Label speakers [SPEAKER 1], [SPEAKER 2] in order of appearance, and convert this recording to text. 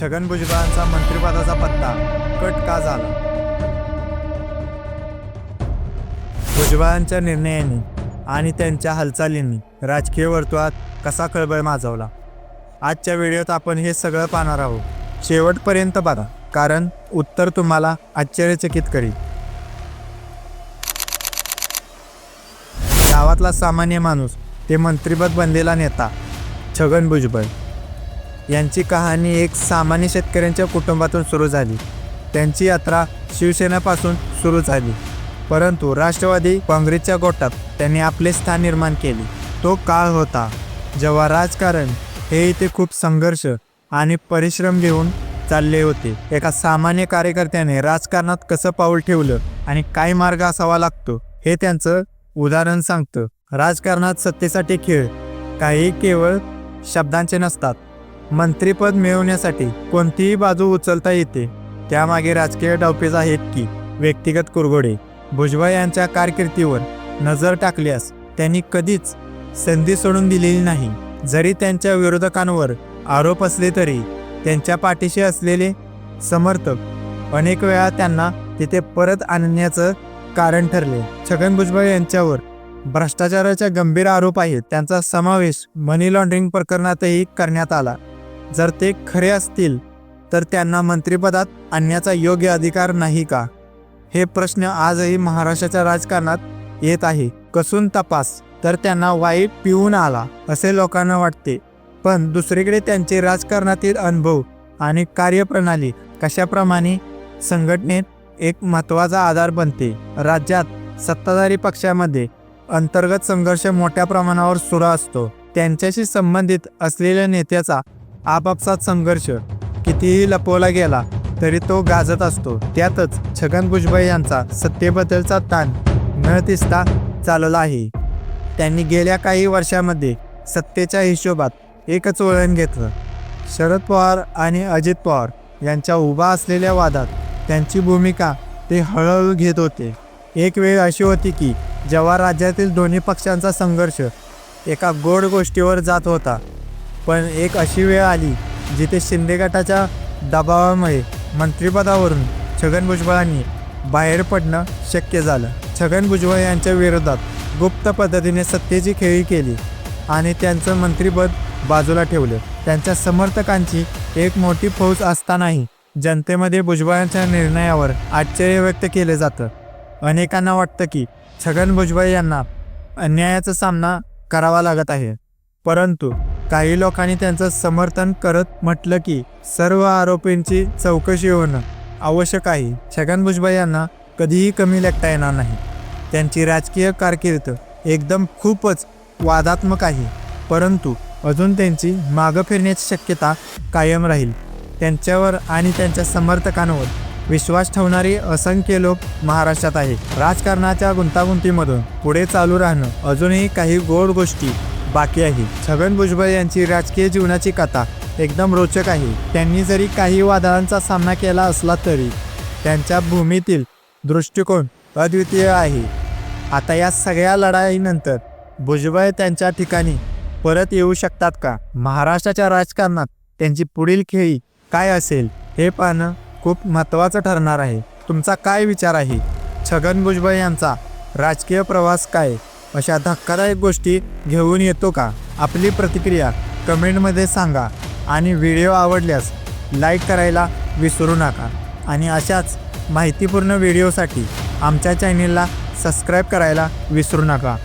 [SPEAKER 1] छगन भुजबळांचा मंत्रिपदाचा पत्ता कट का झाला? भुजबळांच्या निर्णयाने आणि त्यांच्या हालचालींनी राजकीय वर्तुळात कसा खळबळ माजवला? आजच्या व्हिडिओत आपण हे सगळं पाहणार आहोत. शेवटपर्यंत बघा कारण उत्तर तुम्हाला आश्चर्यचकित करील. गावातला सामान्य माणूस ते मंत्रिपद बनलेला नेता छगन भुजबळ. यांची कहाणी एक सामान्य शेतकऱ्यांच्या कुटुंबातून सुरू झाली. त्यांची यात्रा शिवसेनेपासून सुरू झाली. परंतु राष्ट्रवादी काँग्रेसच्या गोटात त्यांनी आपले स्थान निर्माण केले. तो काळ होता जेव्हा राजकारण हे इथे खूप संघर्ष आणि परिश्रम घेऊन चालले होते. एका सामान्य कार्यकर्त्याने राजकारणात कसं पाऊल ठेवलं आणि काय मार्ग असावा लागतो हे त्यांचं उदाहरण सांगतं. राजकारणात सत्तेसाठी खेळ काही केवळ शब्दांचे नसतात मंत्रीपद मिळवण्यासाठी कोणतीही बाजू उचलता येते. त्यामागे राजकीय डावपेच आहेत की व्यक्तिगत कुरघोडे. भुजबळ यांच्या कारकिर्दीवर नजर टाकल्यास त्यांनी कधीच संधी सोडून दिलेली नाही. जरी त्यांच्या विरोधकांवर आरोप असले तरी त्यांच्या पाठीशी असलेले समर्थक अनेक वेळा त्यांना तिथे परत आणण्याचं कारण ठरले. छगन भुजबळ यांच्यावर भ्रष्टाचाराच्या गंभीर आरोप आहेत. त्यांचा समावेश मनी लॉन्ड्रिंग प्रकरणातही करण्यात आला. जर ते खरे असतील तर त्यांना मंत्रिपदात आणण्याचा योग्य अधिकार नाही का? हे प्रश्न आजही महाराष्ट्राच्या राजकारणात येत आहे. कसून तपास? तर त्यांना वाईट पिऊन आला असे लोकांना वाटते. पण दुसरीकडे त्यांचे राजकारणातील अनुभव आणि कार्यप्रणाली कशाप्रमाणे संघटनेत एक महत्त्वाचा आधार बनते? राज्यात सत्ताधारी पक्षामध्ये अंतर्गत संघर्ष मोठ्या प्रमाणावर सुरू असतो. त्यांच्याशी संबंधित असलेल्या नेत्याचा आपापसात संघर्ष कितीही लपवला गेला तरी तो गाजत असतो. त्यातच छगन भुजबळ यांचा सत्तेबद्दलचा ताण न दिसता चालला आहे. त्यांनी गेल्या काही वर्षामध्ये सत्तेच्या हिशोबात एकच वळण घेतलं. शरद पवार आणि अजित पवार यांच्या उभा असलेल्या वादात त्यांची भूमिका ते हळूहळू घेत होते. एक वेळ अशी होती की जेव्हा राज्यातील दोन्ही पक्षांचा संघर्ष एका गोड गोष्टीवर जात होता पण एक अशी वेळ आली जिथे शिंदे गटाच्या दबावामुळे मंत्रिपदावरून छगन भुजबळांनी बाहेर पडणं शक्य झालं. छगन भुजबळ यांच्या विरोधात गुप्त पद्धतीने सत्तेची खेळी केली आणि त्यांचं मंत्रिपद बाजूला ठेवलं. त्यांच्या समर्थकांची एक मोठी फौज असतानाही जनतेमध्ये भुजबळांच्या निर्णयावर आश्चर्य व्यक्त केले जातं. अनेकांना वाटतं की छगन भुजबळ यांना अन्यायाचा सामना करावा लागत आहे. परंतु काही लोकांनी त्यांचं समर्थन करत म्हटलं की सर्व आरोपींची चौकशी होणं आवश्यक आहे. छगन भुजबळ यांना कधीही कमी लेखता येणार नाही. त्यांची राजकीय कारकीर्द एकदम खूपच वादात्मक आहे. परंतु अजून त्यांची मागं फिरण्याची शक्यता कायम राहील. त्यांच्यावर आणि त्यांच्या समर्थकांवर विश्वास ठेवणारी असंख्य लोक महाराष्ट्रात आहेत. राजकारणाच्या गुंतागुंतीमधून पुढे चालू राहणं अजूनही काही गोड गोष्टी बाकी आहे. छगन भुजबळ यांची राजकीय जीवनाची कथा एकदम रोचक आहे. त्यांनी जरी काही वादळांचा सामना केला असला तरी त्यांच्या भूमीतील दृष्टिकोन अद्वितीय आहे. आता या सगळ्या लढाईनंतर भुजबळ त्यांच्या ठिकाणी परत येऊ शकतात का? महाराष्ट्राच्या राजकारणात त्यांची पुढील खेळी काय असेल हे पाहणं खूप महत्त्वाचं ठरणार आहे. तुमचा काय विचार आहे? छगन भुजबळ यांचा राजकीय प्रवास काय? अशा धक्कादायक गोष्टी घेऊन येतो का? आपली प्रतिक्रिया कमेंटमध्ये सांगा आणि व्हिडिओ आवडल्यास लाईक करायला विसरू नका. आणि अशाच माहितीपूर्ण व्हिडिओसाठी आमच्या चॅनेलला सबस्क्राईब करायला विसरू नका.